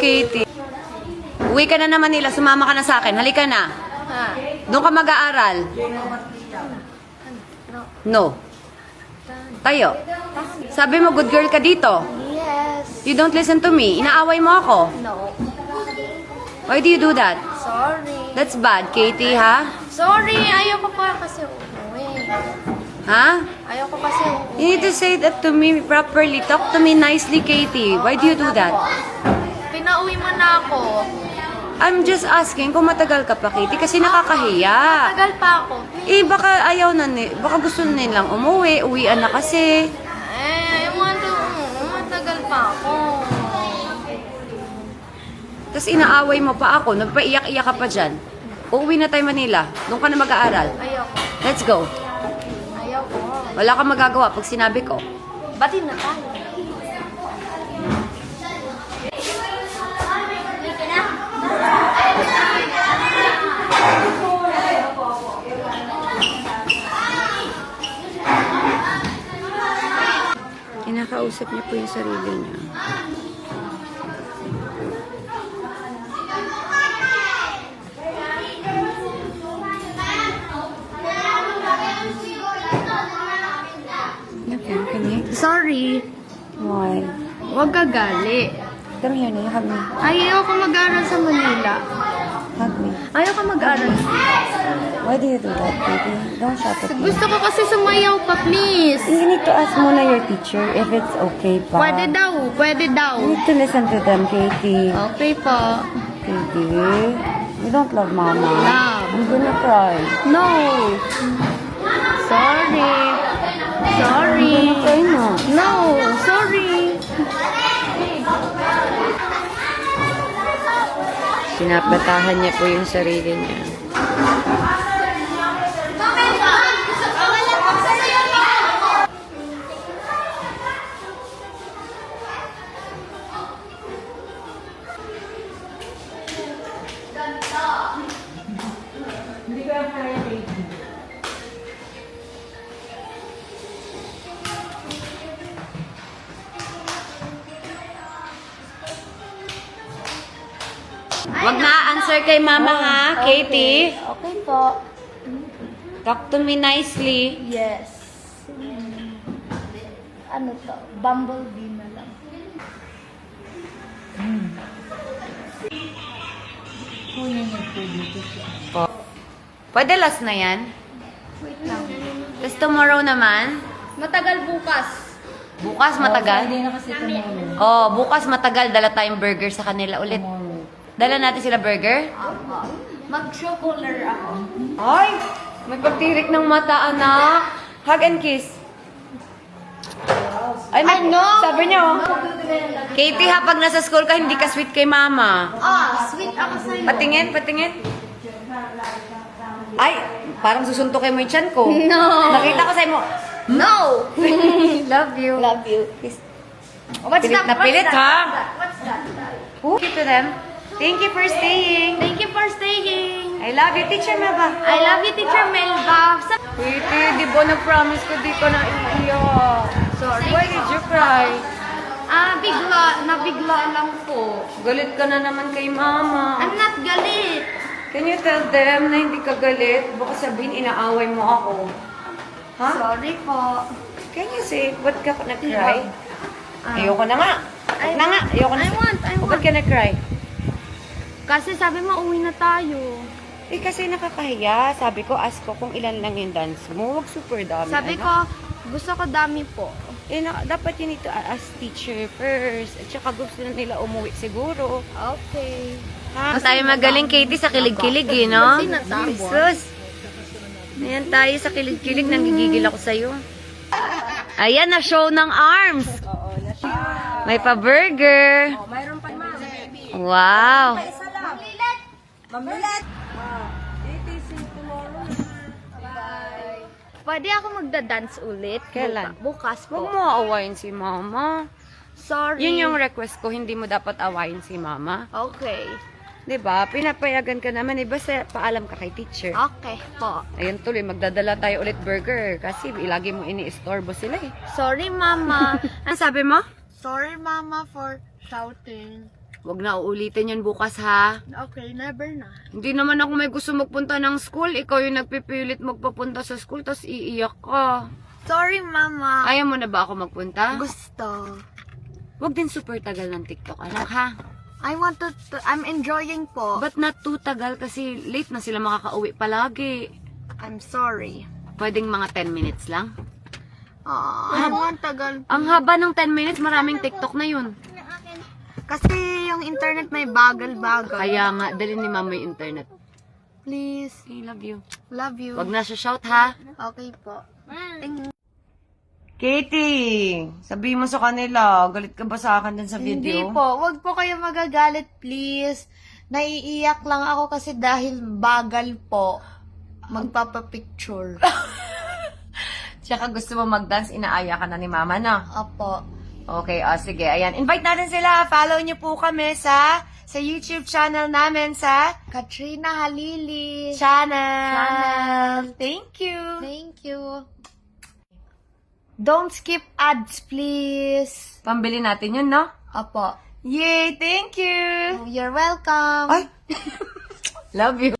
Katie. Uwi ka na naman nila. Sumama ka na sa akin. Halika na. Ha? Doon ka mag-aaral. No. Tayo. Sabi mo, good girl ka dito. Yes. You don't listen to me. Inaaway mo ako. No. Why do you do that? Sorry. That's bad, Katie, ha? Sorry, ayoko pa kasi umuwi. Ha? Ayoko kasi umuwi. You need to say that to me properly. Talk to me nicely, Katie. Why do you do that? Pinauwi mo na ako. I'm just asking kung matagal ka pa, Katie, kasi nakakahiya. Tagal pa ako. Eh, baka ayaw na ni, baka gusto nilang umuwi, uwian na kasi. Eh, I want to, matagal pa ako. Tapos inaaway mo pa ako, nagpaiyak-iyak ka pa dyan. Uuwi na tayo Manila. Doon ka na mag-aaral. Ayoko. Let's go. Ayoko. Wala kang magagawa pag sinabi ko. Batin na tayo. Kinakausap niya po yung sarili niya. Sorry. Why? Huwag ka gali. Come here, Nia. Hug me. Ayoko mag-aral sa Manila. Hug me. Ayoko mag-aral. Why do you do that, baby? Don't shout at me. Gusto ko kasi sumayaw pa, please. You need to ask muna your teacher if it's okay pa. Pwede daw, pwede daw. You need to listen to them, Katie. Okay po. Katie, you don't love mama. Love. I'm gonna cry. No. Sorry. Sorry. Cry na. No, sorry. Pinapatahan niya po yung sarili niya. Wag na answer kay mama ha, Katie. Okay po. Talk to me nicely. Yes. Ano to? Bumblebee na lang. Pwede last na yan? Wait lang. Tapos tomorrow naman? Matagal bukas. Bukas matagal? Oh, bukas matagal. Dala tayong burger sa kanila ulit. Dala natin sila burger? Mag-chocolate ako. Ay! May pagtirik ng mata, anak. Hug and kiss. Ay, may, Ano? Sabi niya, oh. Katie, ha, pag nasa school ka, hindi ka sweet kay mama. Ah, sweet ako sa'yo. Patingin, patingin. Ay, parang susuntukin mo yung tiyan ko. No. Nakita ko sa'yo mo. No! Love you. Love you. Kiss. What's Pilit that? na What's pilit, that? ha? What's that? Thank you to them. Thank you for staying. Thank you for staying. I love you, teacher Maba. I love you, Teacher Melba. Katie, di ba na-promise ko di ko na iiyak? Sorry. Why did you cry? Ah, bigla. Nabigla lang po. Galit ka na naman kay mama. I'm not galit. Can you tell them na hindi ka galit? Baka sabihin inaaway mo ako. Ha? Sorry po. Can you say, ba't ka nag-cry? Ah. Ayoko na nga. Ba't na nga. Ayoko na. I want, I O, Ba't want. ka nag-cry? Kasi sabi mo, uwi na tayo. Eh, kasi nakakahiya. Sabi ko, ask ko kung ilan lang yung dance mo. Huwag super dami. Sabi anak. ko, gusto ko dami po. Eh, na, dapat you need to ask teacher first. At saka gusto na nila umuwi siguro. Okay. Ha? tayo magaling, Katie, sa kilig-kilig, eh, no? Jesus! Ayan tayo sa kilig-kilig, nanggigigil ako sa'yo. Ayan, na show ng arms! May pa-burger! Mayroon pa ma'am. Wow! Mamilat! Pwede ako magda-dance ulit? Kailan? Bukas Huwag po. mo aawayin si mama. Sorry. Yun yung request ko, hindi mo dapat awayin si mama. Okay. 'Di ba? Pinapayagan ka naman, eh, basta paalam ka kay teacher. Okay po. Ayun tuloy, magdadala tayo ulit burger kasi ilagi mo ini-istorbo sila eh. Sorry, Mama. Ano sabi mo? Sorry, Mama, for shouting. Huwag na uulitin yun bukas ha. Okay, never na. Hindi naman ako may gusto magpunta ng school. Ikaw yung nagpipilit magpapunta sa school, tapos iiyak ka. Sorry, mama. Ayaw mo na ba ako magpunta? Gusto. Huwag din super tagal ng TikTok, anak ha? I want to, to- I'm enjoying po. But not too tagal kasi late na sila makakauwi palagi. I'm sorry. Pwedeng mga 10 minutes lang. Ah, ang tagal. Ang haba ng 10 minutes, maraming TikTok na yun. Kasi yung internet may bagal-bagal. Kaya nga, dali ni mama yung internet. Please, I love you. love you. Huwag na siya shout ha. Okay po. Thank Katie, sabihin mo sa kanila, galit ka ba sa akin din sa Hindi po. Wag po kayo magagalit, please. Naiiyak lang ako kasi dahil bagal po. Magpapapicture. Tsaka gusto mo mag-dance, inaaya ka na ni mama na. Opo. Okay, oh, sige. Ayan, invite natin sila. Follow niyo po kami sa sa YouTube channel namin sa Katrina Halili. channel. Channel. Thank you. Thank you. Don't skip ads, please. Pambili natin yun, no? Opo. Yay! Thank you! You're welcome. Ay! Love you.